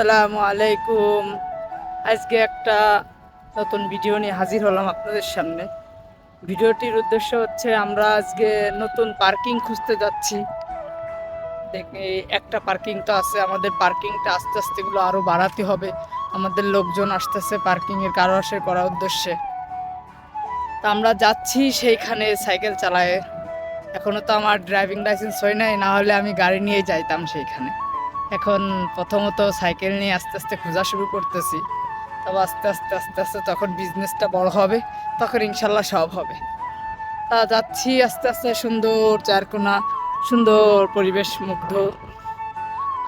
আসসালামু আলাইকুম। আজকে একটা নতুন ভিডিও নিয়ে হাজির হলাম আপনাদের সামনে। ভিডিওটির উদ্দেশ্য হচ্ছে আমরা আজকে নতুন পার্কিং খুঁজতে যাচ্ছি। দেখে একটা পার্কিং তো আছে, আমাদের পার্কিংটা আস্তে আস্তে এগুলো আরও বাড়াতে হবে। আমাদের লোকজন আসতেছে পার্কিংয়ের কারও আসে করার উদ্দেশ্যে। তা আমরা যাচ্ছি সেইখানে সাইকেল চালায়। এখনও তো আমার ড্রাইভিং লাইসেন্স হয় নাই, না হলে আমি গাড়ি নিয়ে যাইতাম সেইখানে। এখন প্রথমত সাইকেল নিয়ে আস্তে আস্তে খোঁজা শুরু করতেছি। তবে আস্তে আস্তে আস্তে আস্তে তখন বিজনেসটা বড় হবে, তখন ইনশাল্লাহ সব হবে। তা যাচ্ছি আস্তে আস্তে সুন্দর চারকোনা, সুন্দর পরিবেশ মুগ্ধ।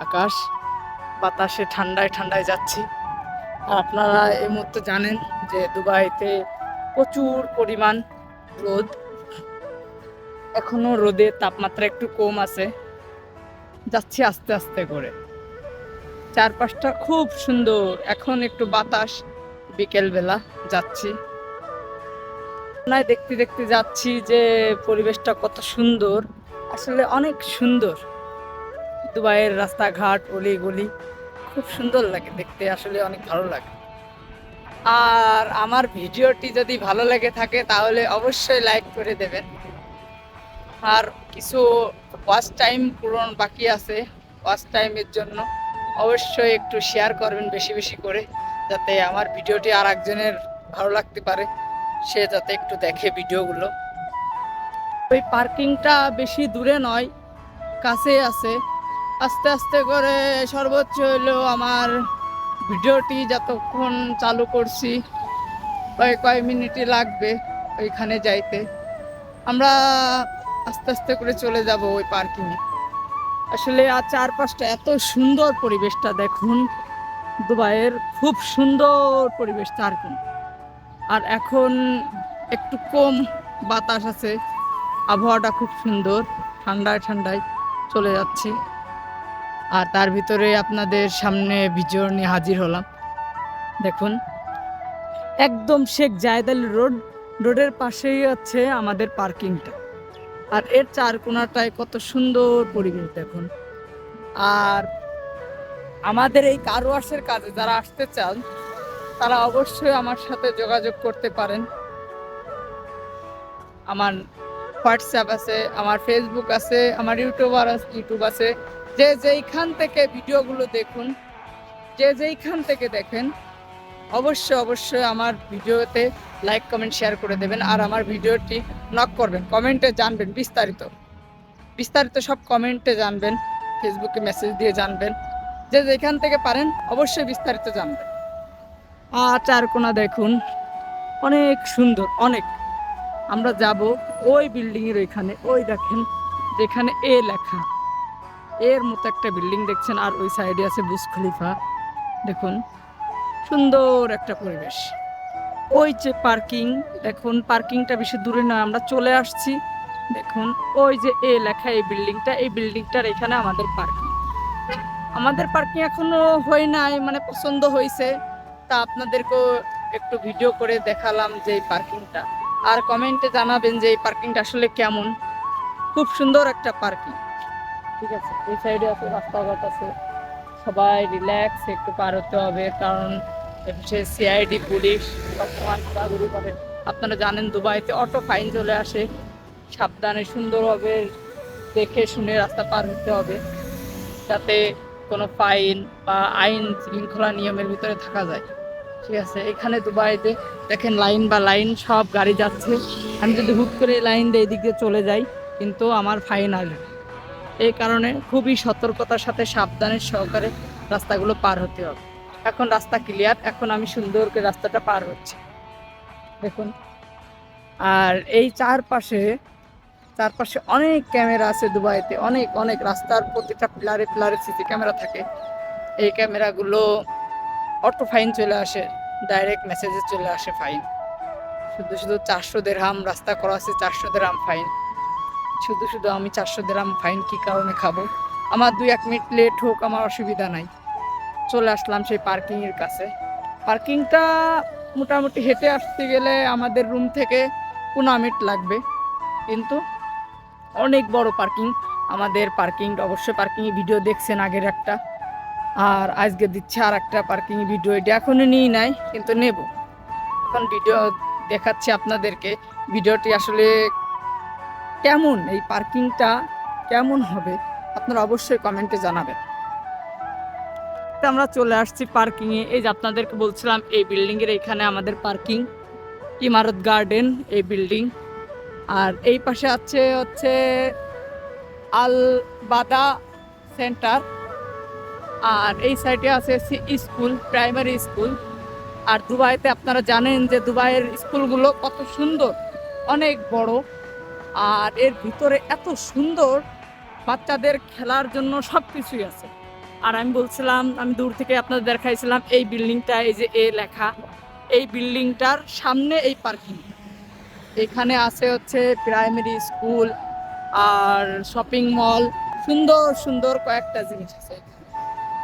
আকাশ, বাতাসে ঠান্ডায় ঠান্ডায় যাচ্ছি। আর আপনারা এই মুহূর্তে জানেন যে দুবাইতে প্রচুর পরিমাণ রোদ। এখনও রোদের তাপমাত্রা একটু কম আছে। যাচ্ছি আস্তে আস্তে করে। চারপাশটা খুব সুন্দর। এখন একটু বাতাস, বিকেলবেলা যাচ্ছি। নাই দেখতে দেখতে যাচ্ছি যে পরিবেশটা কত সুন্দর। আসলে অনেক সুন্দর। দুবাইয়ের রাস্তাঘাট অলি গলি খুব সুন্দর লাগে দেখতে। আসলে অনেক ভালো লাগে। আর আমার ভিডিওটি যদি ভালো লেগে থাকে, তাহলে অবশ্যই লাইক করে দেবেন। আর কিছু ওয়াচ টাইম পূরণ বাকি আছে ওয়াচ টাইমের জন্য। অবশ্যই একটু শেয়ার করবেন বেশি বেশি করে, যাতে আমার ভিডিওটি আর একজনের ভালো লাগতে পারে। সে যাতে একটু দেখে ভিডিওগুলো। ওই পার্কিংটা বেশি দূরে নয় কাছে আছে। আস্তে আস্তে করে সর্বোচ্চ হলো আমার ভিডিওটি যতক্ষণ চালু করছি, কয়েক কয়েক মিনিটই লাগবে ওইখানে যাইতে। আমরা আস্তে আস্তে করে চলে যাব ওই পার্কিংয়ে আসলে আর চারপাশটা এত সুন্দর পরিবেশটা দেখুন, দুবাইয়ের খুব সুন্দর পরিবেশ চারকোণ। আর এখন একটু কম বাতাস আছে, আবহাওয়াটা খুব সুন্দর, ঠান্ডায় ঠান্ডায় চলে যাচ্ছি। আর তার ভিতরে আপনাদের সামনে ভিডিও নিয়ে হাজির হলাম। দেখুন, একদম শেখ জায়দাল রোড, রোডের পাশেই আছে আমাদের পার্কিংটা আর এর চার কোনাটায় কত সুন্দর পরিবেশ দেখুন। আর আমাদের এই কারওয়াশের কাজে যারা আসতে চান, তারা অবশ্যই আমার সাথে যোগাযোগ করতে পারেন। আমার হোয়াটসঅ্যাপ আছে, আমার ফেসবুক আছে, আমার ইউটিউবার ইউটিউব আছে। যে যেইখান থেকে ভিডিওগুলো দেখুন, যে যেইখান থেকে দেখেন অবশ্যই অবশ্যই আমার ভিডিওতে লাইক কমেন্ট শেয়ার করে দেবেন আর আমার ভিডিওটি নক করবেন কমেন্টে জানবেন বিস্তারিত। বিস্তারিত সব কমেন্টে জানবেন ফেসবুকে মেসেজ দিয়ে জানবেন। যে যেখান থেকে পারেন অবশ্যই বিস্তারিত জানবেন। আর চারকোনা দেখুন, অনেক সুন্দর, অনেক। আমরা যাব ওই বিল্ডিংয়ের ওইখানে, ওই দেখেন, যেখানে এ লেখা। এর মতো একটা বিল্ডিং দেখছেন আর ওই সাইডে আছে বুস খলিফা। দেখুন সুন্দর একটা পরিবেশ। ওই যে পার্কিং, দেখুন, পার্কিংটা বেশি দূরে নয়, আমরা চলে আসছি। দেখুন, ওই যে এ লেখা এই বিল্ডিংটা, এই বিল্ডিংটার এখানে আমাদের পার্কিং। আমাদের পার্কিং এখনও হয় নাই মানে পছন্দ হয়েছে তা আপনাদেরকেও একটু ভিডিও করে দেখালাম যে এই পার্কিংটা। আর কমেন্টে জানাবেন যে এই পার্কিংটা আসলে কেমন। খুব সুন্দর একটা পার্কিং। ঠিক আছে, এই সাইডে আছে, রাস্তাঘাট আছে। সবাই রিল্যাক্স একটু পার হতে হবে, কারণ সে সিআইডি পুলিশ আপনারা জানেন, দুবাইতে অটো ফাইন চলে আসে। সাবধানে, সুন্দরভাবে দেখে শুনে রাস্তা পার হতে হবে। যাতে কোনো ফাইন বা আইন শৃঙ্খলা নিয়মের ভিতরে থাকা যায়। ঠিক আছে, এখানে দুবাইতে দেখেন লাইন বা লাইন সব গাড়ি যাচ্ছে। আমি যদি হুট করে লাইন দিয়ে এদিক দিয়ে চলে যাই, কিন্তু আমার ফাইন আসবে এই কারণে খুবই সতর্কতার সাথে সাবধানের সহকারে রাস্তাগুলো পার হতে হবে। এখন রাস্তা ক্লিয়ার এখন আমি সুন্দর করে রাস্তাটা পার হচ্ছি। দেখুন, আর এই চারপাশে চারপাশে অনেক ক্যামেরা আছে দুবাইতে, অনেক অনেক রাস্তার প্রতিটা পিলারে পিলারে সিসি ক্যামেরা থাকে। এই ক্যামেরাগুলো অটো ফাইন চলে আসে ডাইরেক্ট মেসেজে চলে আসে ফাইন শুধু শুধু চারশো দেড়হাম রাস্তা করা আছে চারশো দেড়হাম ফাইন শুধু শুধু আমি চারশো দেড়হাম ফাইন কি কারণে খাব? আমার দুই এক মিনিট লেট হোক, আমার অসুবিধা নাই। চলে আসলাম সেই পার্কিংয়ের কাছে। পার্কিংটা মোটামুটি হেঁটে আসতে গেলে আমাদের রুম থেকে পনেরো মিনিট লাগবে। কিন্তু অনেক বড় পার্কিং আমাদের পার্কিং অবশ্যই পার্কিং ভিডিও দেখছেন আগের একটা। আর আজকে দিচ্ছে আর একটা পার্কিং ভিডিও এটা এখনও নিই নাই, কিন্তু নেব। এখন ভিডিও দেখাচ্ছি আপনাদেরকে। ভিডিওটি আসলে কেমন এই পার্কিংটা, কেমন হবে? আপনারা অবশ্যই কমেন্টে জানাবেন। আমরা চলে আসছি পার্কিংয়ে। এই যে আপনাদেরকে বলছিলাম, এই বিল্ডিংয়ের এখানে আমাদের পার্কিং, ইমারত গার্ডেন এই বিল্ডিং। আর এই পাশে আছে হচ্ছে আল বাদা সেন্টার। আর এই সাইডে আছে স্কুল, প্রাইমারি স্কুল। আর দুবাইতে আপনারা জানেন যে দুবাইয়ের স্কুলগুলো কত সুন্দর, অনেক বড়। আর এর ভিতরে এত সুন্দর বাচ্চাদের খেলার জন্য সব কিছুই আছে। আর আমি বলছিলাম, আমি দূর থেকে আপনাদের দেখাইছিলাম এই বিল্ডিংটা, এই যে এ লেখা। এই বিল্ডিংটার সামনে এই পার্কিং। এখানে আছে হচ্ছে প্রাইমারি স্কুল আর শপিং মল। সুন্দর সুন্দর কয়েকটা জিনিস আছে।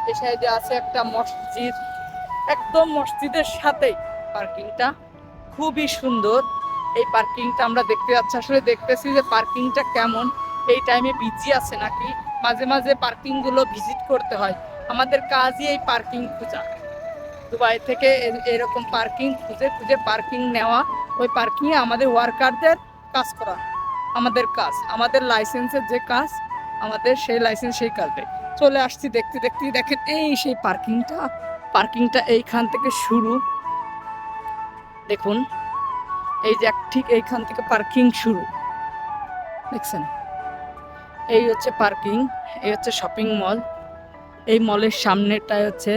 এই সাইডে আছে একটা মসজিদ। একদম মসজিদের সাথেই পার্কিংটা। খুবই সুন্দর। এই পার্কিংটা আমরা দেখতে যাচ্ছি। আসলে দেখতেছি যে পার্কিংটা কেমন। এই টাইমে বিজি আছে নাকি? মাঝে মাঝে পার্কিংগুলো ভিজিট করতে হয়। আমাদের কাজই এই পার্কিং খোঁজা। দুবাই থেকে এরকম পার্কিং খুঁজে খুঁজে পার্কিং নেওয়া। ওই পার্কিংয়ে আমাদের ওয়ার্কারদের কাজ করা। আমাদের কাজ, আমাদের লাইসেন্সের যে কাজ, আমাদের সেই লাইসেন্স সেই কাজে। চলে আসছি দেখতে দেখতে। দেখেন, এই সেই পার্কিংটা পার্কিংটা এইখান থেকে শুরু। দেখুন এই যে ঠিক এইখান থেকে পার্কিং শুরু। দেখছেন? এই হচ্ছে পার্কিং এই হচ্ছে শপিং মল এই মলের সামনেটায় হচ্ছে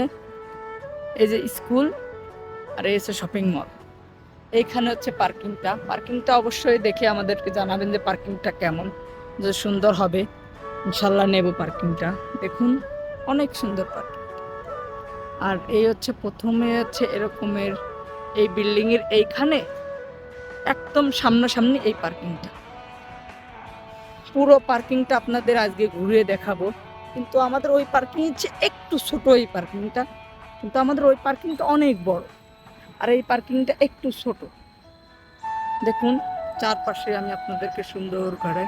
এই যে স্কুল আর এই হচ্ছে শপিং মল এইখানে হচ্ছে পার্কিংটা পার্কিংটা অবশ্যই দেখে আমাদেরকে জানাবেন যে পার্কিংটা কেমন, যে সুন্দর হবে। ইনশাল্লাহ নেব পার্কিংটা দেখুন, অনেক সুন্দর পার্কিং আর এই হচ্ছে প্রথমে হচ্ছে এরকমের এই বিল্ডিংয়ের এইখানে একদম সামনাসামনি এই পার্কিংটা। পুরো পার্কিংটা আপনাদের আজকে ঘুরিয়ে দেখাবো। কিন্তু আমাদের ওই পার্কিং হচ্ছে একটু ছোট এই পার্কিংটা। কিন্তু আমাদের ওই পার্কিংটা অনেক বড়। আর এই পার্কিংটা একটু ছোট। দেখুন, চারপাশে আমি আপনাদেরকে সুন্দর করে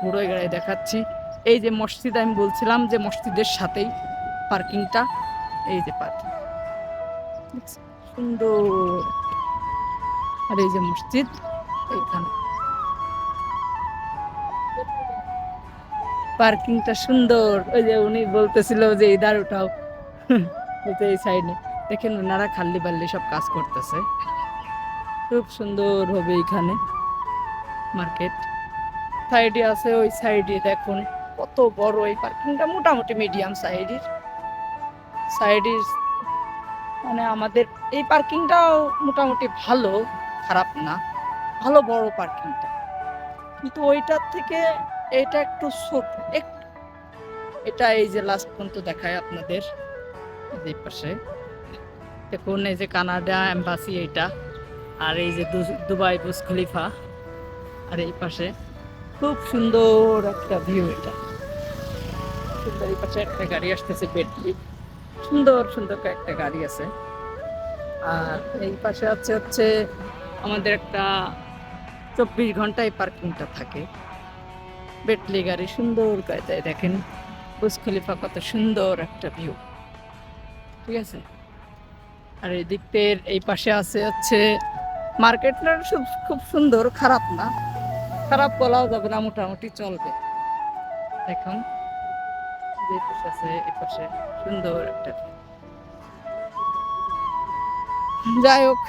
ঘুরে গাড়ি দেখাচ্ছি। এই যে মসজিদ, আমি বলছিলাম যে মসজিদের সাথেই পার্কিংটা। এই যে পার্কিং। সুন্দর। আর এই যে মসজিদ, এইখানে। পার্কিংটা সুন্দর, ওই যে উনি বলতেছিল যে ইধার উঠাও। এই এই সাইডে দেখেন ওনারা খাল্লি বাল্লি সব কাজ করতেছে। খুব সুন্দর হবে এখানে মার্কেট। সাইডে আছে, ওই সাইডে দেখুন কত বড় এই পার্কিংটা, মোটামুটি মিডিয়াম সাইডের। সাইডের মানে আমাদের এই পার্কিংটাও মোটামুটি ভালো। খারাপ না, ভালো বড় পার্কিংটা। কিন্তু ওইটার থেকে এটা একটু ছোট একটু এটা এই যে লাস্ট পর্যন্ত দেখায় আপনাদের, এই পাশে। দেখুন, এই যে কানাডা এম্বাসি এইটা, আর এই যে দুবাই বুস খলিফা, আর এই পাশে। খুব সুন্দর একটা ভিউ এটা। সুন্দর, এই পাশে একটা গাড়ি আসতেছে বেটলি সুন্দর সুন্দর একটা গাড়ি আছে। আর এই পাশে আছে, হচ্ছে আমাদের একটা চব্বিশ ঘন্টায় পার্কিংটা থাকে। বেটলি গাড়ি সুন্দর কায়দায় দেখেন। বুস খলিফা কত সুন্দর একটা ভিউ ঠিক আছে? আর এই দিকটের এই পাশে আছে হচ্ছে মার্কেটটা খুব খুব সুন্দর, খারাপ না। খারাপ বলাও যাবে না, মোটামুটি চলবে। এখন যে পাশে আছে, এই পাশে সুন্দর একটা। যাই হোক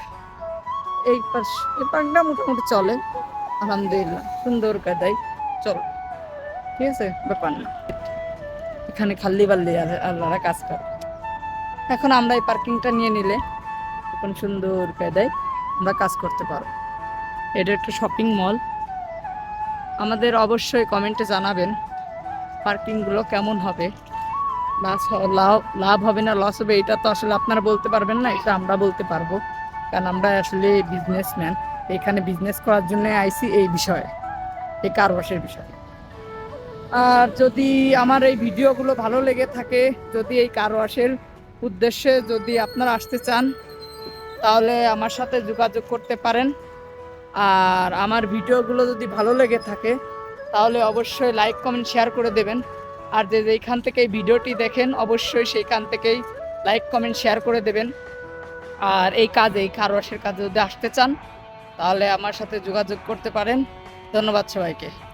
এই পাশ, এই পার্কটা মোটামুটি চলে। আলহামদুলিল্লাহ, সুন্দর কাদাই, চলে। ঠিক আছে? ব্যাপার না। এখানে খাল্লি বাল্লি আল্লাহরা কাজ করে। এখন আমরা এই পার্কিংটা নিয়ে নিলে এখন সুন্দর কায়দায় আমরা কাজ করতে পারব। এটা একটা শপিং মল আমাদের অবশ্যই কমেন্টে জানাবেন পার্কিংগুলো কেমন হবে। লাভ লাভ হবে না লস হবে, এটা তো আসলে আপনারা বলতে পারবেন না, এটা আমরা বলতে পারব। কারণ আমরা আসলে বিজনেসম্যান এখানে বিজনেস করার জন্য আইসি এই বিষয়ে, এই কারবাসের বিষয়ে। আর যদি আমার এই ভিডিওগুলো ভালো লেগে থাকে, যদি এই কারওয়াশের উদ্দেশ্যে যদি আপনারা আসতে চান, তাহলে আমার সাথে যোগাযোগ করতে পারেন। আর আমার ভিডিওগুলো যদি ভালো লেগে থাকে, তাহলে অবশ্যই লাইক কমেন্ট শেয়ার করে দেবেন। আর যে যেইখান থেকে ভিডিওটি দেখেন, অবশ্যই সেইখান থেকেই লাইক কমেন্ট শেয়ার করে দেবেন। আর এই কাজে, এই কারওয়াশের কাজে যদি আসতে চান, তাহলে আমার সাথে যোগাযোগ করতে পারেন। ধন্যবাদ সবাইকে।